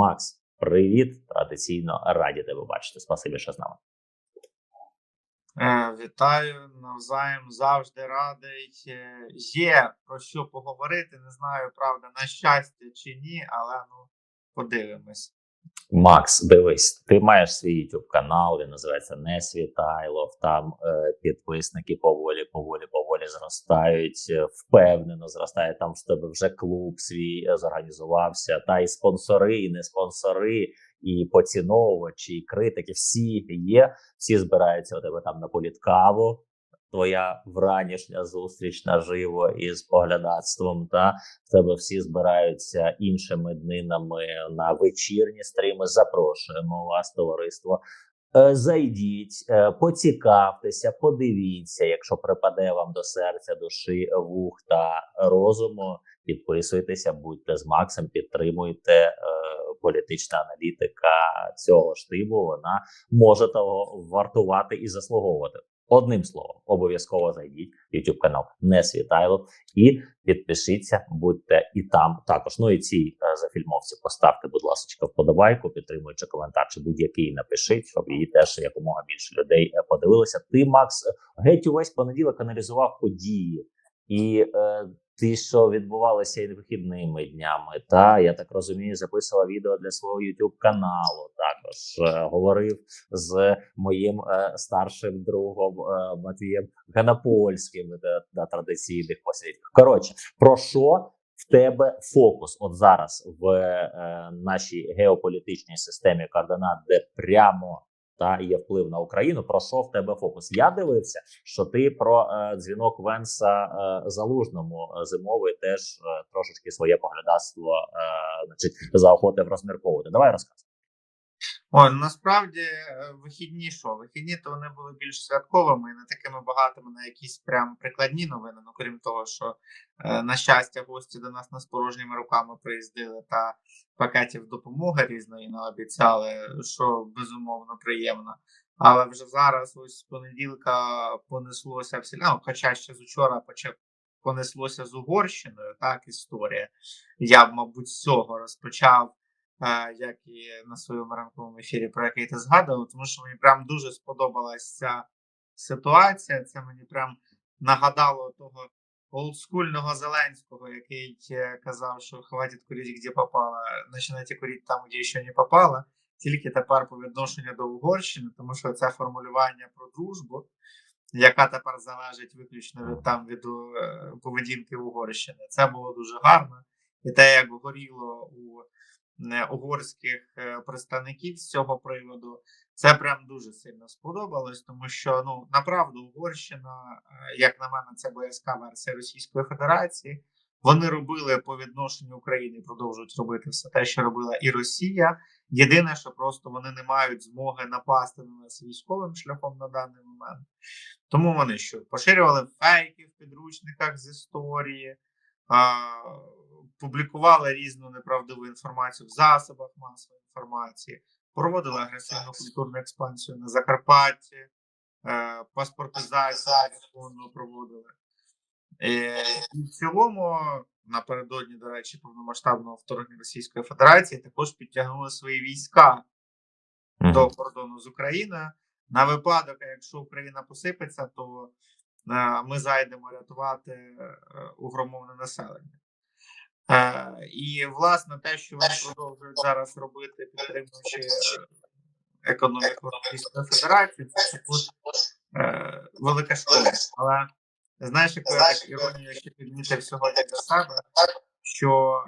Макс, привіт! Традиційно раді тебе бачити. Спасибі, що з нами. Е, Вітаю навзаєм, завжди радий. Е, Є про що поговорити. Не знаю, правда, на щастя чи ні, але ну подивимось. Макс, дивись, ти маєш свій YouTube канал, він називається Не Світайлов. Там е, підписники поволі, поволі, поволі зростають, е, впевнено зростає. Там в тебе вже клуб свій е, зорганізувався. Та і спонсори, і не спонсори, і поціновувачі, і критики. Всі є, всі збираються у тебе там на політкаву. Твоя вранішня зустріч наживо із поглядацтвом, та в тебе всі збираються іншими днинами на вечірні стріми. Запрошуємо вас, товариство. Е, Зайдіть, е, поцікавтеся, подивіться, якщо припаде вам до серця, душі, вух та розуму. Підписуйтеся, будьте з Максом, підтримуйте е, політична аналітика цього штибу. Вона може того вартувати і заслуговувати. Одним словом, обов'язково зайдіть в YouTube канал Не Світайло і підпишіться, будьте і там також. Ну і ці е, зафільмовці поставте, будь ласка, вподобайку, підтримуючи коментар чи будь-який напишіть, щоб її теж якомога більше людей е, подивилися. Ти, Макс, геть увесь понеділок аналізував події і. Е, Ті, що відбувалися і вихідними днями, та я так розумію, записував відео для свого youtube каналу. Також е, говорив з моїм е, старшим другом е, Матвієм Ганапольським на, на традиційних посвідках. Коротше, про що в тебе фокус? От зараз в е, нашій геополітичній системі координат, де прямо та є вплив на Україну. Про що в тебе фокус? Я дивився, що ти про е, дзвінок Венса е, залужному е, зимовий теж е, трошечки своє поглядацтво, е, значить, заохотив розмірковувати. Давай розказуй. Ну, насправді е, вихідні що? Вихідні то вони були більш святковими і не такими багатими на якісь прям прикладні новини. Ну крім того, що е, на щастя, гості до нас не з порожніми руками приїздили та пакетів допомоги різної наобіцяли, що безумовно приємно. Але вже зараз, ось з понеділка, понеслося всі, ну, хоча ще з учора почав понеслося з Угорщиною, так історія. Я б, мабуть, з цього розпочав. Як і на своєму ранковому ефірі, про який ти згадував, тому що мені прям дуже сподобалась ця ситуація. Це мені прям нагадало того олдскульного Зеленського, який е, казав, що хватить курити, де попало, починайте курити там, де ще не попало. Тільки тепер по відношенню до Угорщини, тому що це формулювання про дружбу, яка тепер залежить виключно від там від е, поведінки Угорщини. Це було дуже гарно. І те, як горіло у угорських е, представників з цього приводу. Це прям дуже сильно сподобалось, тому що ну направду Угорщина, е, як на мене, це боязка версія Російської Федерації. Вони робили по відношенню України продовжують робити все те, що робила і Росія. Єдине, що просто вони не мають змоги напасти на нас військовим шляхом на даний момент. Тому вони що поширювали фейки в підручниках з історії публікували різну неправдиву інформацію в засобах масової інформації, проводили агресивну культурну експансію на Закарпатті, е, паспортизацію проводили. Е, і в цілому, напередодні, до речі, повномасштабного вторгнення Російської Федерації також підтягнули свої війська mm. до кордону з Україною. На випадок, якщо Україна посипеться, то е, ми зайдемо рятувати е, угромовне населення. І, власне, те, що вони продовжують зараз робити, підтримуючи е, економіку Російської Федерації, це також е, велика школа. Але знаєш, яку я так іронію ще підмітив сьогодні для себе, що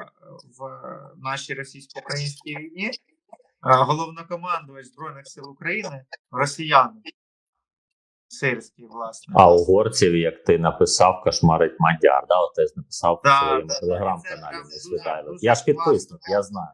в нашій російсько-українській війні е, головнокомандувач Збройних сил України росіяни. Сирський, власне. А угорців, як ти написав, кошмарить Мадяр. Да? От ти написав да, в своєму да, телеграм-каналі. Я ж підписник, я знаю.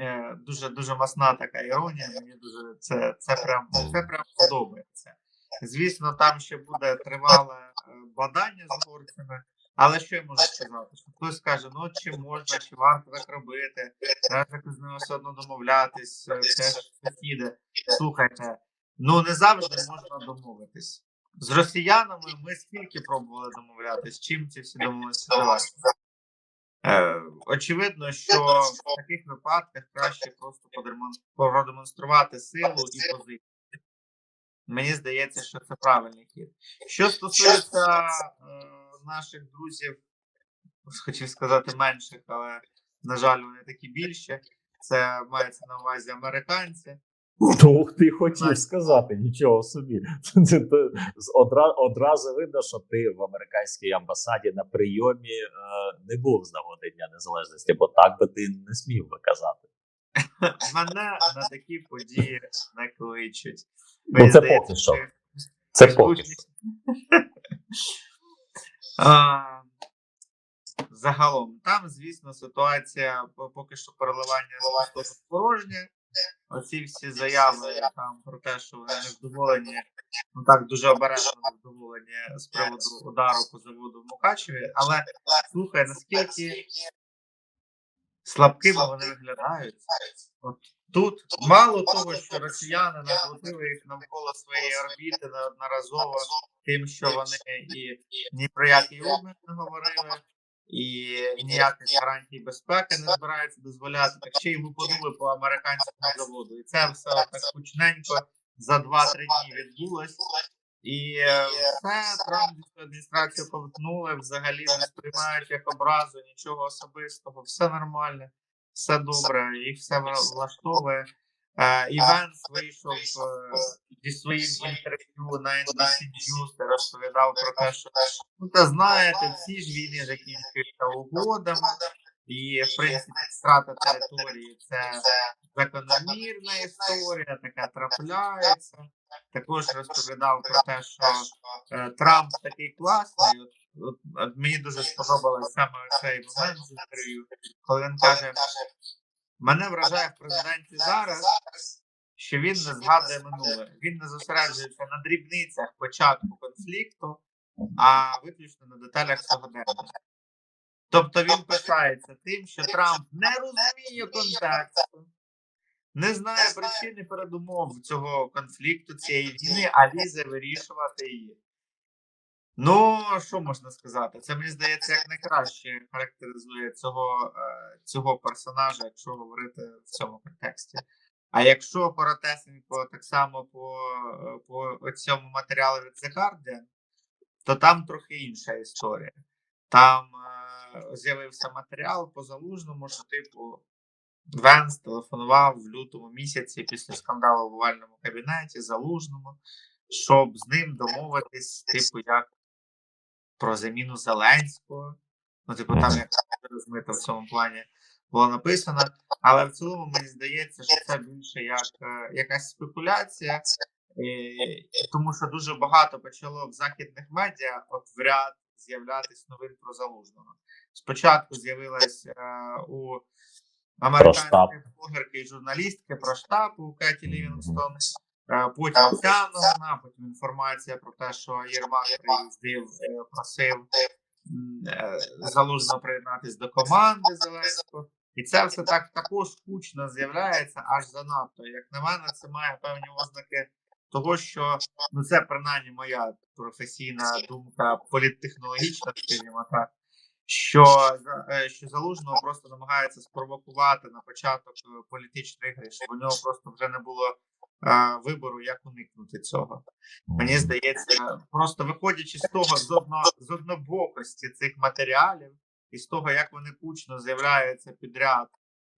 Е, дуже дуже масна така іронія. Мені дуже це це прям це прям подобається. Звісно, там ще буде тривале е, бадання з угорцями, але що я можу сказати? Що хтось скаже, ну чи можна, чи варто так робити, треба з ними все одно домовлятись, е, це ж сусіди. Слухайте. Ну не завжди можна домовитись. З росіянами ми скільки пробували домовлятись, чим ці всі давати. Е, очевидно, що в таких випадках краще просто продемонструвати силу і позицію. Мені здається, що це правильний хід. Що стосується е, наших друзів, хотів сказати менших, але, на жаль, вони такі більші. Це мається на увазі американці. Ух, ти хотів сказати, нічого собі. Це, одразу видно, що ти в американській амбасаді на прийомі е, не був з нагоди Дня Незалежності, бо так би ти не смів би казати. Мене на такі події не кличуть. Ну, це поки що. Це поки що. Загалом, там, звісно, ситуація поки що переливання з порожнє. Оці всі заяви там про те, що вони невдоволені, ну так дуже обережно невдоволені з приводу удару по заводу в Мукачеві. Але слухай, наскільки слабкими вони виглядають. От тут мало того, що росіяни накрутили їх навколо своєї орбіти неодноразово тим, що вони і ні про який обмін не говорили, і ніяких гарантій безпеки не збираються дозволяти, так ще й лупанули по американському заводу. І це все так кучненько за 2-3 дні відбулось. І е, все Трампівську адміністрацію повтнули, взагалі не сприймають як образу, нічого особистого, все нормально, все добре, їх все вла- влаштовує. Е, Івенс вийшов е, зі своїм інтерв'ю на NBC News і розповідав про те, що ну та знаєте, всі ж війни закінчуються угодами, і в принципі страта території це закономірна історія, така трапляється. Також розповідав про те, що е, Трамп такий класний. От, от, от мені дуже сподобалось саме цей момент з інтерв'ю, коли він каже: мене вражає в президенті зараз, що він не згадує минуле. Він не зосереджується на дрібницях початку конфлікту, а виключно на деталях сьогодення. Тобто він пишається тим, що Трамп не розуміє контексту, не знає причин і передумов цього конфлікту, цієї війни, а лізе вирішувати її. Ну, що можна сказати? Це мені здається, як найкраще характеризує цього, е, цього персонажа, якщо говорити в цьому контексті. А якщо коротесенько так само по, е, по цьому матеріалу від The Guardian, то там трохи інша історія. Там е, з'явився матеріал по залужному, що типу Венс телефонував в лютому місяці після скандалу в овальному кабінеті залужному, щоб з ним домовитись, типу, як про заміну Зеленського. Ну, типу, там як розмито в цьому плані було написано. Але в цілому мені здається, що це більше як е, якась спекуляція, і, тому що дуже багато почало в західних медіа от в ряд з'являтись новин про залужного. Спочатку з'явилась е, у штаб. американської блогерки і журналістки про штаб у Кеті Лівінгстон. Е, Потім новина, потім інформація про те, що Єрмак приїздив, е, просив е, залужно приєднатись до команди Зеленського. І це все так також кучно з'являється аж занадто. Як на мене, це має певні ознаки того, що ну це принаймні моя професійна думка, політтехнологічна, скажімо так. Що, що залужного просто намагається спровокувати на початок е, політичної гри, щоб у нього просто вже не було вибору, як уникнути цього. Мені здається, просто виходячи з того з, одно, з однобокості цих матеріалів і з того, як вони кучно з'являються підряд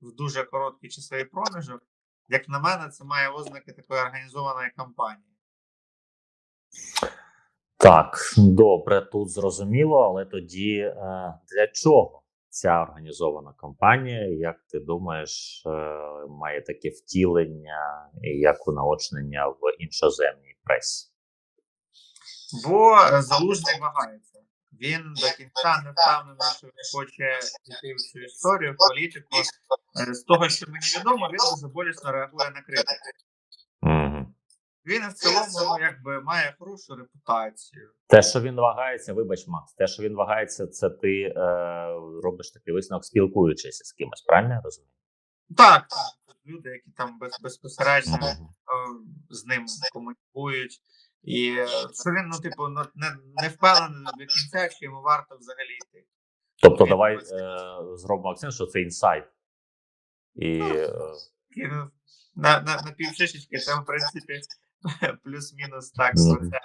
в дуже короткий часовий проміжок, як на мене, це має ознаки такої організованої кампанії. Так, добре, тут зрозуміло, але тоді е, для чого ця організована кампанія? Як ти думаєш, е, має таке втілення як унаочнення в іншоземній пресі? Бо е, залужний вагається. Він до кінця не впевнений, що він хоче йти в цю історію, в політику. Е, З того, що мені відомо, він дуже болісно реагує на критику. Він в цілому ну, якби має хорошу репутацію. Те, що він вагається, вибач, Макс, те, що він вагається, це ти е, робиш такий висновок, спілкуючись з кимось, правильно я розумію? Так, так, люди, які там без, безпосередньо е, з ним комунікують. І е, що він, ну, типу, ну, не, не впевнений до кінця, що йому варто взагалі йти. Тобто, Він давай е, зробимо акцент, що це інсайт. І е, на, на, на півшишечки, там, в принципі, плюс-мінус так, Мгм. що це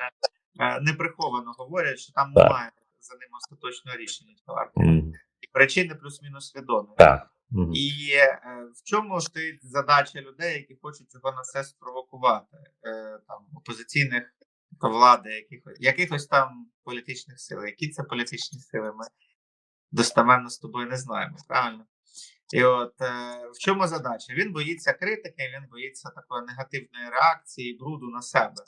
неприховано говорять, що там Так. немає за ним остаточного рішення. товар. м, І причини плюс-мінус відомі. так. мгм. І е, в чому стоїть задача людей, які хочуть його на це спровокувати, е, там опозиційних влади, якихось, якихось там політичних сил. Які це політичні сили? Ми достеменно з тобою не знаємо, правильно? І от е, в чому задача? Він боїться критики, він боїться такої негативної реакції, бруду на себе.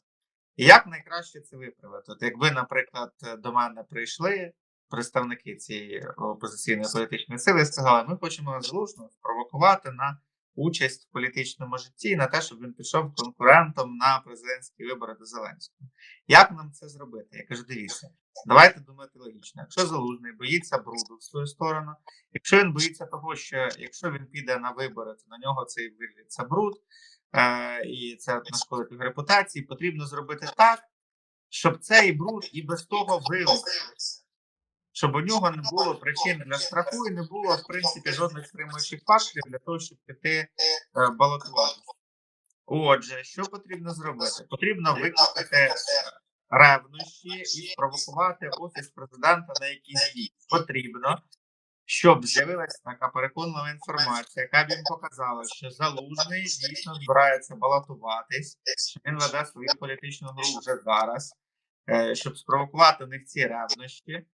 І як найкраще це виправити? От якби, наприклад, до мене прийшли представники цієї опозиційної політичної сили сказали, ми хочемо злушно спровокувати на участь в політичному житті, на те, щоб він пішов конкурентом на президентські вибори до Зеленського. Як нам це зробити? Я кажу, дивіться, давайте думати логічно. Якщо залужний боїться бруду в свою сторону, якщо він боїться того, що якщо він піде на вибори, то на нього цей виліться бруд, е, і це нашкодить його репутації, потрібно зробити так, щоб цей бруд і без того вилився. Щоб у нього не було причин для страху і не було, в принципі, жодних стримуючих факторів для того, щоб піти е, балотуватися. Отже, що потрібно зробити? Потрібно викликати ревнощі і спровокувати офіс президента на якісь дії. Потрібно, щоб з'явилася така переконлива інформація, яка б їм показала, що залужний дійсно збирається балотуватись, що він веде свою політичну гру вже зараз, е, щоб спровокувати в них ці ревнощі, е,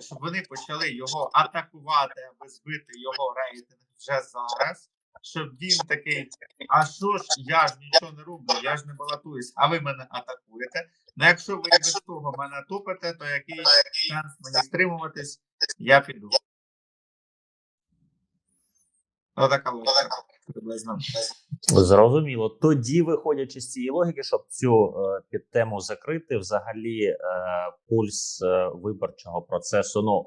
щоб вони почали його атакувати, аби збити його рейтинг вже зараз. Щоб він такий, а що ж, я ж нічого не роблю, я ж не балотуюсь, а ви мене атакуєте. Ну якщо ви без того мене тупите, то який шанс мені стримуватись, я піду. Отака логіка приблизно. Зрозуміло. Тоді, виходячи з цієї логіки, щоб цю е, підтему закрити, взагалі е, пульс е, виборчого процесу, ну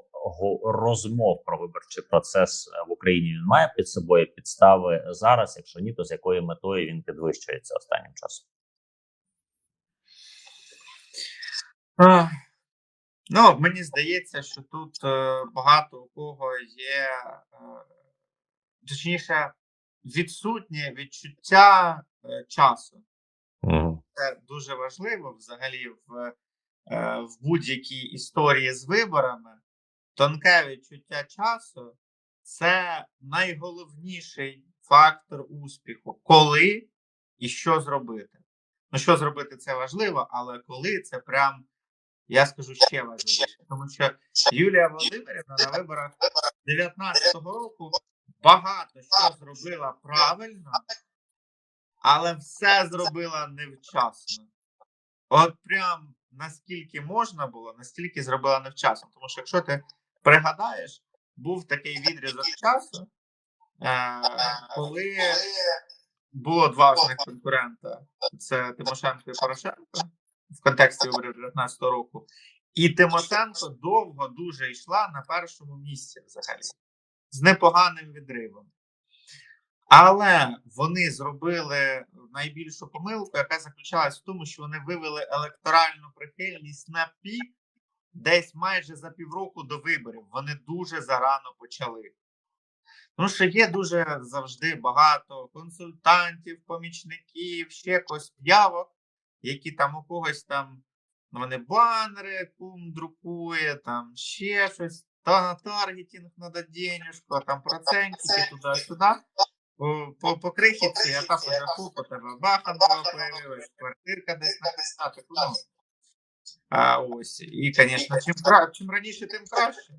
розмов про виборчий процес е, в Україні він має під собою підстави зараз. Якщо ні, то з якою метою він підвищується останнім часом? Ах. Ну, мені здається, що тут е, багато у кого є, е, точніше, відсутнє відчуття е, часу. Це дуже важливо взагалі в, е, в будь-якій історії з виборами. Тонке відчуття часу це найголовніший фактор успіху. Коли і що зробити. Ну, що зробити, це важливо, але коли це прям, я скажу ще важливіше. Тому що Юлія Володимирівна на виборах 19-го року багато що зробила правильно, але все зробила невчасно. От прям наскільки можна було, настільки зробила невчасно. Тому що якщо ти пригадаєш, був такий відрізок часу, е, коли було два основних конкурента: це Тимошенко і Порошенко в контексті виборів 19 року. І Тимошенко довго дуже йшла на першому місці взагалі з непоганим відривом. Але вони зробили найбільшу помилку, яка заключалась в тому, що вони вивели електоральну прихильність на пік десь майже за півроку до виборів. Вони дуже зарано почали. Тому що є дуже завжди багато консультантів, помічників, ще когось п'явок, які там у когось там ну, вони банери кум друкує, там ще щось, та на таргетинг надо денежку, а там процентики туди-сюди. По, по, по крихітці, а так уже хуп, тебе баханова появилась, квартирка десь написана, так, ну. А ось, і, звісно, чим, чим раніше, тим краще.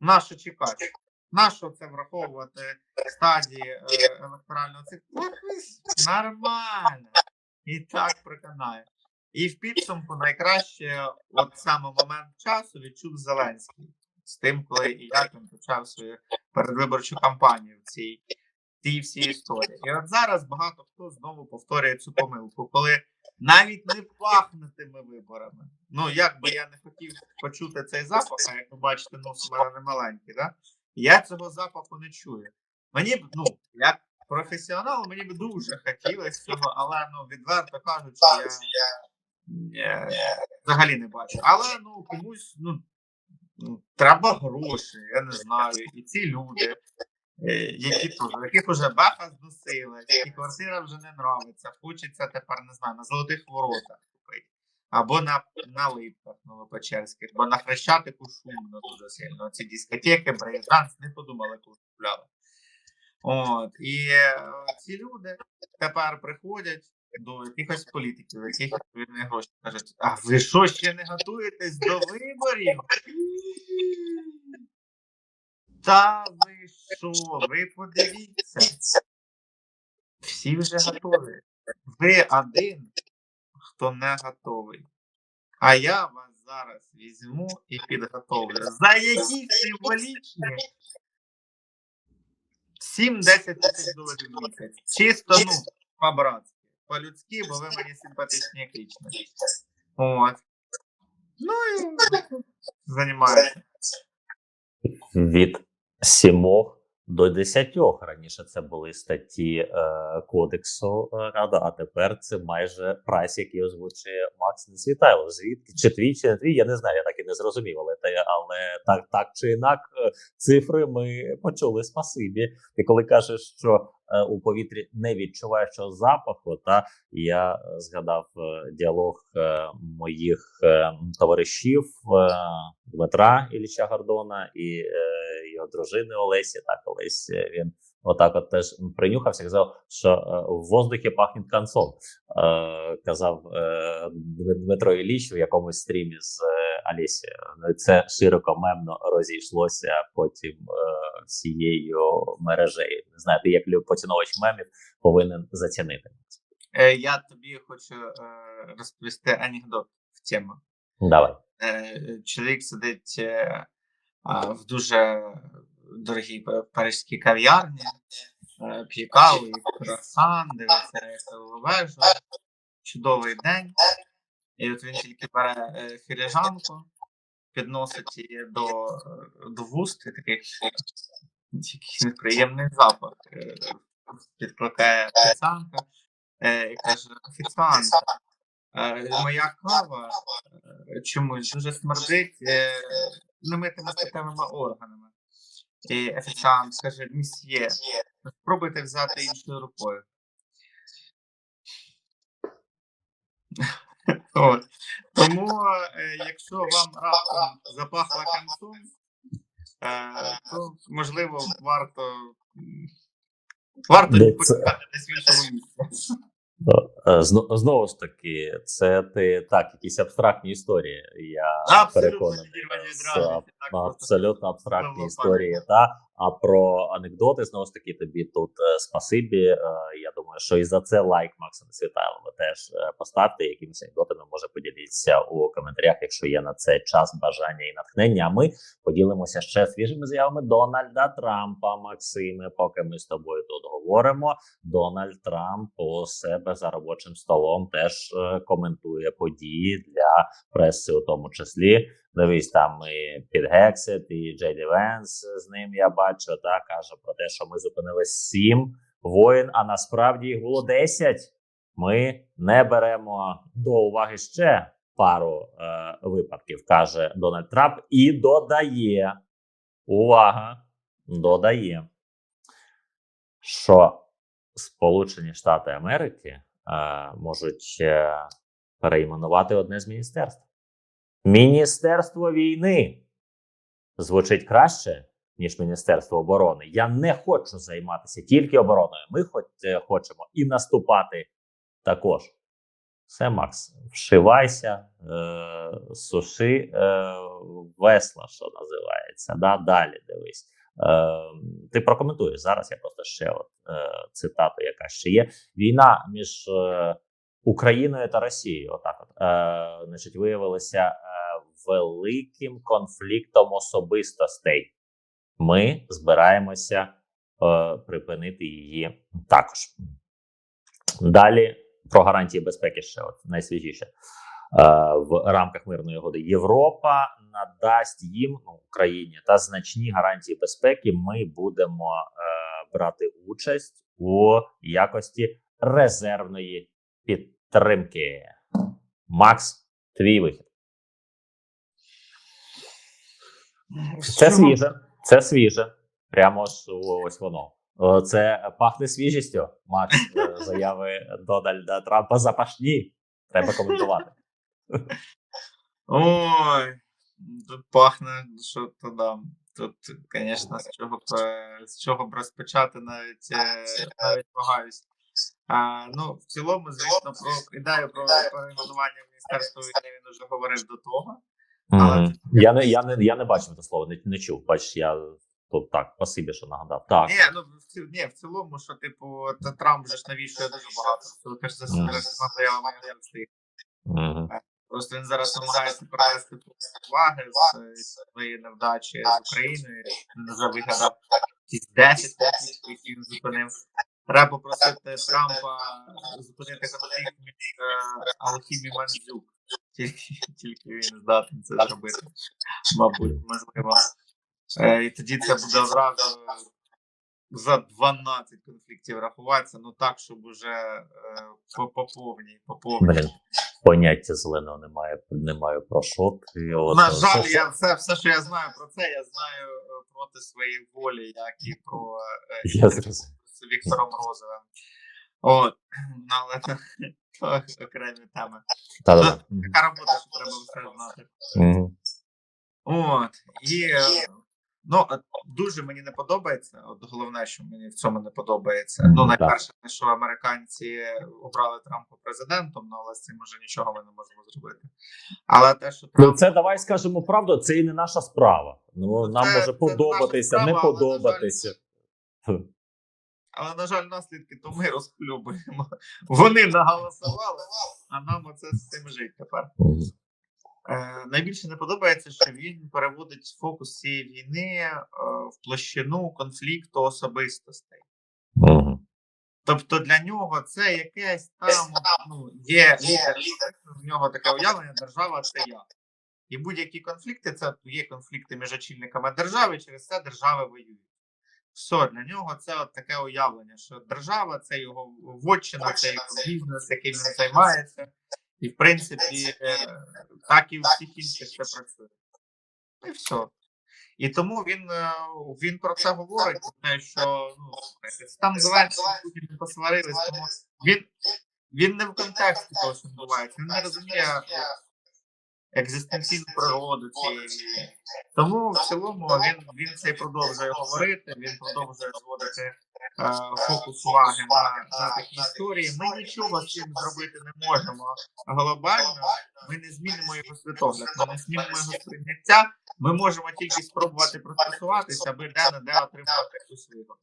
Нащо чекати? Нащо це враховувати стадії електорального циклу? Нормально. І так проканає. І в підсумку найкраще, от саме момент часу, відчув Зеленський з тим, коли і як він почав свою передвиборчу кампанію в цій, цій всій історії. І от зараз багато хто знову повторює цю помилку, коли навіть не пахне тими виборами. Ну, як би я не хотів почути цей запах, а як ви бачите, нос у мене не маленький, да? я цього запаху не чую. Мені б, ну, як професіонал, мені б дуже хотілося цього, але ну, відверто кажучи, я, я взагалі не бачу. Але ну комусь, ну треба гроші, я не знаю. І ці люди, е, які теж, яких вже баха зносили, і квартира вже не нравиться, хочеться тепер, не знаю, на золотих воротах купити. Або на, на липках новопечерських, бо на Хрещатику шумно дуже сильно. Ці дискотеки, брейкданс, не подумали, коли купляли. От, і е, ці люди тепер приходять до якихось політиків, яких відповідні гроші кажуть, а ви що ще не готуєтесь до виборів? Та ви що, ви подивіться. Всі вже готові. Ви один, хто не готовий. А я вас зараз візьму і підготовлю. За які символічні 7-10 тисяч доларів місяць. Чисто, ну, по-братськи, по-людськи, бо ви мені симпатичні як лічність. От. Ну і займаюся. від сімох до десятьох. Раніше це були статті е, кодексу е, Рада, а тепер це майже прайс, який озвучує Макс Несвітайло. Звідки чи твій, чи не твій, я не знаю, я так і не зрозумів, але, але так, так чи інак, е, цифри ми почули спасибі. Ти коли кажеш, що е, у повітрі не відчуваєш цього запаху, та я е, згадав е, діалог е, моїх е, товаришів е, Дмитра Ілліча Гордона і е, його дружини Олесі. Так, колись е, він отак от теж принюхався, казав, що е, в воздухі пахне концом. Е, казав Дмитро Ілліч в якомусь стрімі з Ну, Це широко мемно розійшлося потім всією мережею. Не знаю, ти як поціновувач мемів повинен зацінити. Я тобі хочу розповісти анекдот в тему. Давай. Чоловік сидить в дуже дорогій па- паризькій кав'ярні, е, п'є каву і круасан, дивиться Ейфелеву вежу. Чудовий день. І от він тільки бере е, філіжанку, підносить її до, е, до вуст і такий неприємний запах. Підкликає офіціанта і каже: офіціант, моя кава чомусь дуже смердить немитими статевими органами. І офіціант каже: місьє, спробуйте взяти іншою рукою. От. Тому, е, якщо вам раптом запахло концом, е, то можливо варто варто Де це? почекати десь в іншому місці. Знову ж таки, це ти так, якісь абстрактні історії. Я Абсолютно переконаний. відірвані з так абсолютно абстрактні історії. Та а про анекдоти знову ж таки тобі тут е, спасибі. Е, я думаю, що і за це лайк Макса Світайлова теж е, поставте. Якимись анекдотами може поділитися у коментарях, якщо є на це час, бажання і натхнення. А ми поділимося ще свіжими заявами Дональда Трампа. Максиме, поки ми з тобою тут говоримо. Дональд Трамп у себе за робочим столом теж е, коментує події для преси, у тому числі. Дивись, там і Під Гексет, і Джейді Венс з ним я бачу, та каже про те, що ми зупинили сім воїн, а насправді їх було 10. Ми не беремо до уваги ще пару е, випадків, каже Дональд Трамп, і додає увага, додає, що Сполучені Штати Америки можуть е, перейменувати одне з міністерств. Міністерство війни звучить краще, ніж Міністерство оборони. Я не хочу займатися тільки обороною. Ми хоч, е, хочемо і наступати також. Все, Макс, вшивайся, е, суши е, весла, що називається. Да? Далі дивись. Е, ти прокоментуєш зараз. Я просто ще от е, цитату, яка ще є. Війна між е, Україною та Росією. Отак, от значить, виявилася е, великим конфліктом особистостей. Ми збираємося припинити її також. Далі про гарантії безпеки ще от найсвіжіше. В рамках мирної угоди Європа надасть їм ну, Україні та значні гарантії безпеки. Ми будемо е, брати участь у якості резервної підтримки. Макс, твій вихід. Це свіже, це свіже. Прямо ж ось воно. Це пахне свіжістю. Макс, е, заяви Дональда Трампа запашні. Треба коментувати. Ой, пахне, що то дам. Тут, звісно, з чого б, з чого б розпочати, навіть е, навіть вагаюсь. А, ну, в цілому, звісно, про ідею про перейменування Міністерства війни він вже говорив до того. Але. Я не, я, не, я не бачив це слово, не, не чув. Бачиш, я тут так, спасибі, що нагадав. Так. Ні, ну в ці, ні, в цілому, що типу, та Трамп же ж навішує дуже багато. Ти ж за заявами не встиг. Просто він зараз намагається перевести уваги з своєї невдачі з Україною. Він вже вигадав якісь 10 конфліктів, які він зупинив. Треба попросити Трампа зупинити конфлікт між е, Алхім і Мандзюк. Тільки, тільки він здатний це зробити. Мабуть, можливо. Е, і тоді це буде одразу за 12 конфліктів рахуватися, ну так, щоб уже е, по, по повній, по повній. Блін, поняття зеленого немає, немає про що. Ти, от, На е, жаль, я все, все, що я знаю про це, я знаю е, проти своєї волі, як і про е, Я з Віктором Розовим. От, ну, але це то окремі теми. Та-да-да. Така робота, що треба все знати. Мгм. От, і ну, дуже мені не подобається. От головне, що мені в цьому не подобається. Ну, найперше, те, що американці обрали Трампа президентом, ну але з цим уже нічого ми не можемо зробити. Але те, що Ну, це давай скажемо правду, це і не наша справа. Ну, нам може подобатися, наша не справа, але, на жаль, подобатися. Але, на жаль, наслідки то ми розхлюбуємо. Вони наголосували, а нам оце з цим жити тепер. Е, найбільше не подобається, що він переводить фокус цієї війни е, в площину конфлікту особистостей. Тобто для нього це якесь там ну, є лідер, в нього таке уявлення, держава це я. І будь-які конфлікти це є конфлікти між очільниками держави, через це держави воюють. Все, для нього це от таке уявлення, що держава це його вотчина, це його бізнес, яким він займається. І в принципі, е, так і у всіх інших це працює. І все. І тому він, е, він про це говорить, про те, що ну, там Зеленський Путін не посварились, тому він, він не в контексті того, що відбувається, він не розуміє екзистенційну природу цієї війни. Тому в цілому він, він це й продовжує говорити, він продовжує зводити е, фокус уваги на, на такі історії. Ми нічого з цим зробити не можемо глобально. Ми не змінимо його світогляд, ми не змінимо його сприйняття. Ми можемо тільки спробувати пристосуватися, аби де не де отримати якусь вигоду.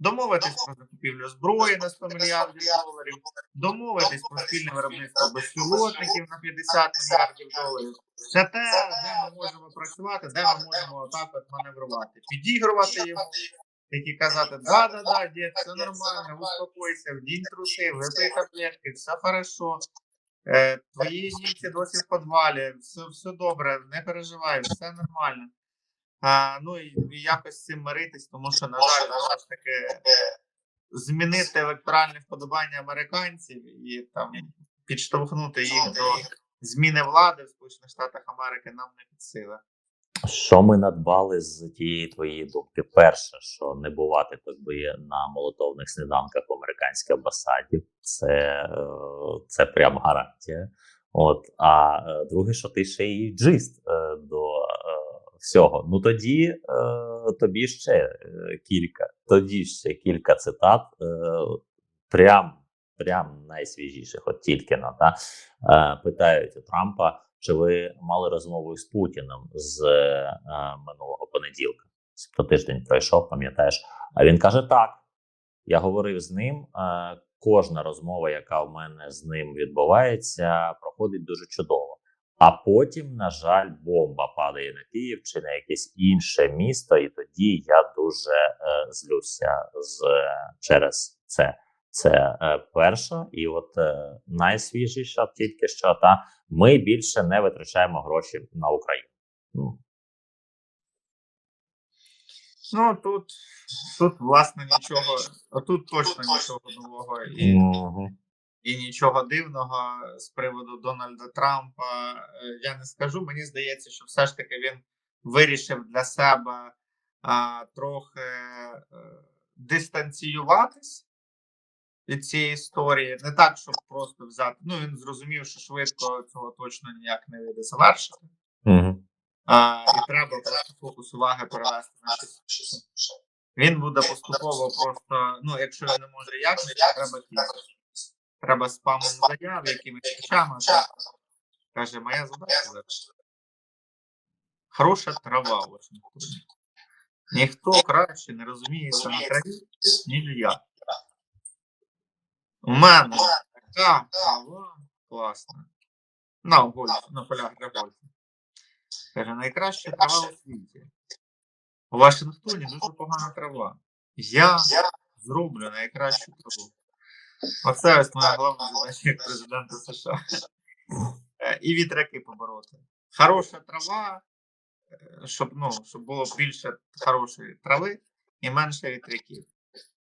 Домовитись про закупівлю зброї на 100 мільярдів доларів, домовитись про спільне виробництво безпілотників на 50 мільярдів доларів. Це те, де ми можемо працювати, де ми можемо отак от маневрувати, підігрувати йому, які казати, да, да, да, дід, все нормально, успокойся, вдінь труси, випий таблетки, все хорошо. Е, твої німці досі в підвалі, все, все добре, не переживай, все нормально. А, ну і, і якось з цим миритись, тому що, на жаль, знову ж таки, змінити електоральне вподобання американців і там підштовхнути їх до зміни влади в Сполучених Штатах Америки нам не під сили. Що ми надбали з тієї твоєї думки? Перше, що не бувати якби на молотовних сніданках в американській амбасаді, це, е, це прям гарантія. От, а е, друге, що ти ще й джист е, до всього. Ну тоді е, тобі ще е, кілька, тоді ще кілька цитат, е, прям, прям найсвіжіших, от тільки на та, е, питають у Трампа. Чи ви мали розмову з Путіним з е, минулого понеділка? Тобто тиждень пройшов, пам'ятаєш? А він каже: так. Я говорив з ним. Е, кожна розмова, яка в мене з ним відбувається, проходить дуже чудово. А потім, на жаль, бомба падає на Київ чи на якесь інше місто, і тоді я дуже е, злюся з, через це. Це е, перша, і от е, найсвіжіша тільки що та ми більше не витрачаємо гроші на Україну. Ну, Ну тут, тут власне нічого, тут точно нічого нового і, мгм. І нічого дивного з приводу Дональда Трампа. е, Я не скажу. Мені здається, що все ж таки він вирішив для себе а, трохи е, дистанціюватись від цієї історії. Не так, щоб просто взяти. Ну, він зрозумів, що швидко цього точно ніяк не вийде завершити. Угу. А, і треба просто фокус уваги перевести на щось. Він буде поступово просто, ну, якщо він не може якось, треба кількість. Треба спамом заяв, якимись речами. Каже, моя задача. Хороша трава у Вашингтоні. Ніхто краще не розуміється на траві, ніж я. У мене така трава класна. На гольф, на полях для гольфу. Каже, найкраща трава у світі. У Вашингтоні дуже погана трава. Я зроблю найкращу траву. Оце ось моя головна задача як президента США. Е, І вітряки побороти. Хороша трава, е, щоб, ну, щоб було більше хорошої трави і менше вітряків.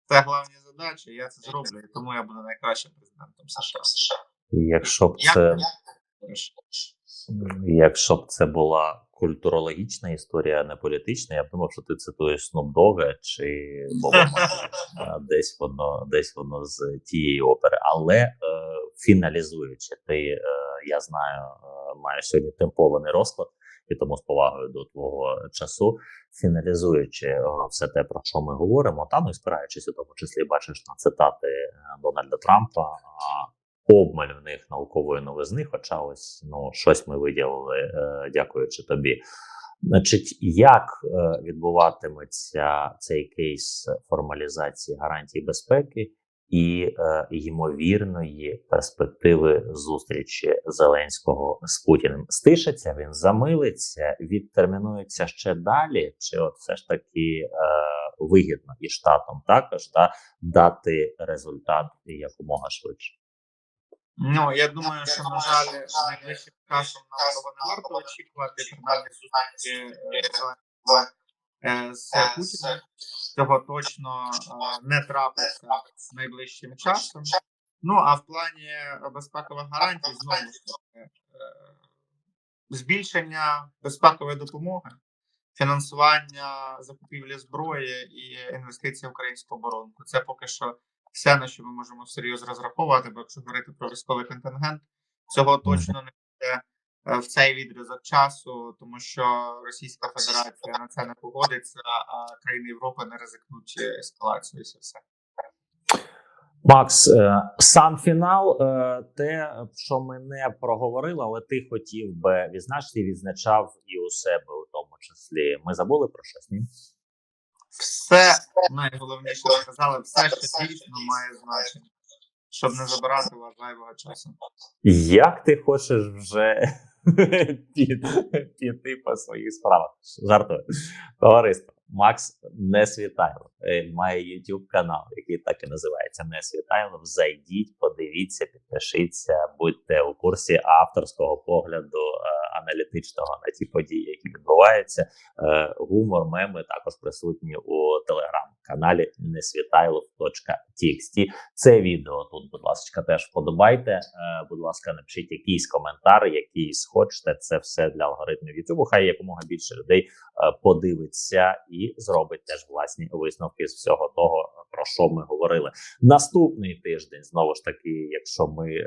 Це головні задачі, я це зроблю, і тому я буду найкращим президентом США. Якщо б це Якщо б це була культурологічна історія, а не політична, я б думав, що ти цитуєш Dogg чи Боба Е, десь воно, десь воно з тієї опери. Але е, фіналізуючи, ти е, я знаю, е, маєш сьогодні темпований розклад, і тому з повагою до твого часу, фіналізуючи е, все те, про що ми говоримо, там і спираючись у тому числі бачиш на цитати Дональда Трампа. Обмаль в них наукової новизни, хоча ось ну щось ми виділили, е, дякуючи тобі. Значить, як е, відбуватиметься цей кейс формалізації гарантій безпеки і е, ймовірної перспективи зустрічі Зеленського з Путіним? Стишиться він, замилиться, відтермінується ще далі, чи от все ж таки е, вигідно і штатам також да, дати результат якомога швидше? Ну, я думаю, що, на жаль, найближчим часом нам того не варто очікувати, принаймні зустрічі е, Зеленського, е, з Путіним. Цього точно е, не трапиться найближчим часом. Ну, а в плані безпекових гарантій, знову ж таки, е, збільшення безпекової допомоги, фінансування закупівлі зброї і інвестиції в українську оборонку. Це поки що все, на що ми можемо всерйоз розраховувати, бо якщо говорити про військовий контингент, цього точно не буде е, в цей відрізок часу, тому що Російська Федерація на це не погодиться, а країни Європи не ризикнуть ескалацією і все. Макс, е, сам фінал, е, те, що ми не проговорили, але ти хотів би відзначити, відзначав і у себе у тому числі. Ми забули про щось? Ні? Все найголовніше сказали, все, що дійсно має значення, щоб не забирати вас зайвого часу. Як ти хочеш вже піти по своїх справах? Жартую. Товариство, Макс Несвітайло е, має YouTube канал, який так і називається Несвітайло. Зайдіть, подивіться, підпишіться, будьте у курсі авторського погляду е, аналітичного на ті події, які відбуваються. Е, гумор, меми також присутні у телеграм-каналі nesvitailov.txt. Це відео тут, будь ласка, теж вподобайте. Будь ласка, напишіть якийсь коментар, якийсь хочете. Це все для алгоритмів YouTube. Хай якомога більше людей подивиться і зробить теж власні висновки з всього того, про що ми говорили. Наступний тиждень знову ж таки, якщо ми е,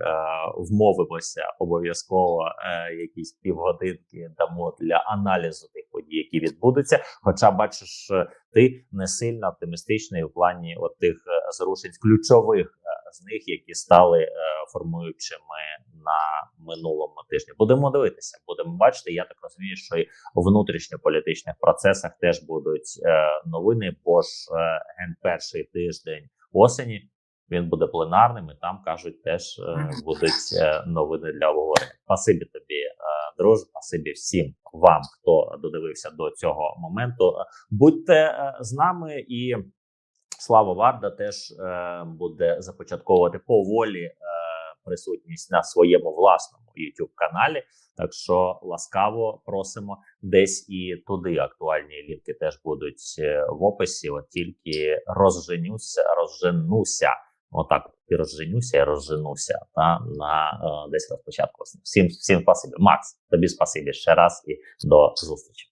вмовимося, обов'язково е, якісь півгодинки дамо для аналізу тих подій, які відбудуться. Хоча бачиш, е, ти не сильно оптимістичний в плані от тих е, зрушень ключових е, з них, які стали формуючими на минулому тижні. Будемо дивитися, будемо бачити. Я так розумію, що і у внутрішньополітичних процесах теж будуть е, новини, бо ж е, ген перший тиждень осені. Він буде пленарним, і там кажуть, теж е, будуть е, новини для обговорення. Спасибі тобі, е, друже. Спасибі всім вам, хто додивився до цього моменту. Будьте е, з нами, і Слава Варда теж е, буде започатковувати поволі е, присутність на своєму власному youtube каналі. Так що ласкаво просимо десь і туди актуальні лінки теж будуть е, в описі. От тільки розженюся, розженуся. Отак і розженюся, і розженуся та на е, десь розпочатку. Всім всім спасибі. Макс, тобі спасибі ще раз і до зустрічі.